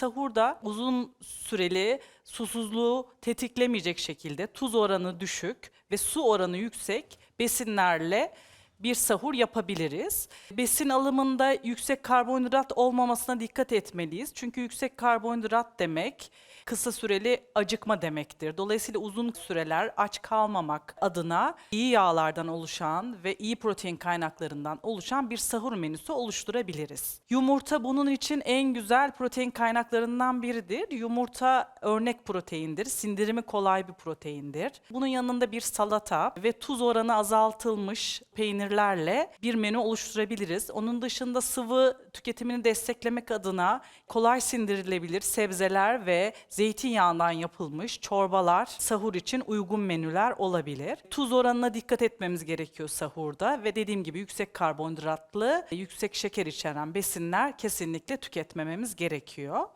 sahurda uzun süreli susuzluğu tetiklemeyecek şekilde tuz oranı düşük ve su oranı yüksek besinlerle bir sahur yapabiliriz. Besin alımında yüksek karbonhidrat olmamasına dikkat etmeliyiz. Çünkü yüksek karbonhidrat demek kısa süreli acıkma demektir. Dolayısıyla uzun süreler aç kalmamak adına iyi yağlardan oluşan ve iyi protein kaynaklarından oluşan bir sahur menüsü oluşturabiliriz. Yumurta bunun için en güzel protein kaynaklarından biridir. Yumurta örnek proteindir. Sindirimi kolay bir proteindir. Bunun yanında bir salata ve tuz oranı azaltılmış peynirlerle bir menü oluşturabiliriz. Onun dışında sıvı tüketimini desteklemek adına kolay sindirilebilir sebzeler ve zeytinyağından yapılmış çorbalar sahur için uygun menüler olabilir. Tuz oranına dikkat etmemiz gerekiyor sahurda ve dediğim gibi yüksek karbonhidratlı, yüksek şeker içeren besinler kesinlikle tüketmememiz gerekiyor.